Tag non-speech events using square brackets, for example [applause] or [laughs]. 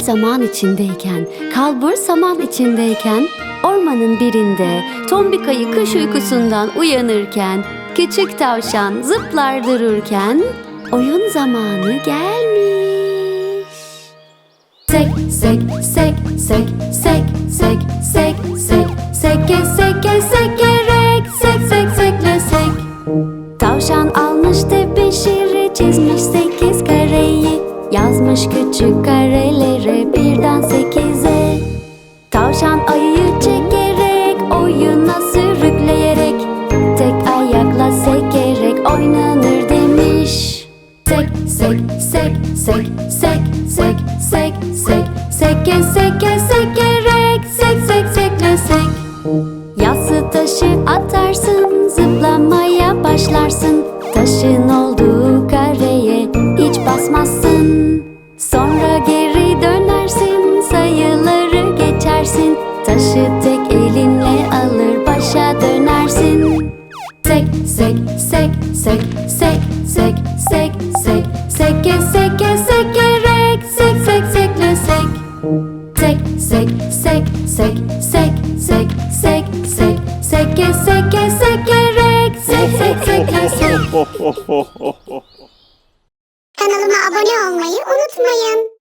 zaman içindeyken, kalbur saman içindeyken, ormanın birinde tombik ayı kış uykusundan uyanırken, küçük tavşan zıplar dururken, oyun zamanı gelmiş. Sek, sek, sek, sek, sek, sek, sek, sek, seke, seke, sekerek, sek, sek, sekle, sek. Tavşan almış tebeşiri çizmiş sekiz kareyi Yazmış küçük karelere sek sek sek sek sek sek Seke seke sekerek sek sek sekle sek Yassı taşı atarsın, zıplamaya başlarsın. Taşın olduğu kareye hiç basmazsın. Sonra geri dönersin, sayıları geçersin. Taşı tek elinle alır, başa dönersin. Sek, sek, sek, sek, seke, seke, sekerek, sek, sek, sekle, sek. Sek, sek, sek, sek, sek, sek, sek, sek, seke, seke, sekerek, sek, sek, sekle, sek. [laughs] Kanalıma abone olmayı unutmayın.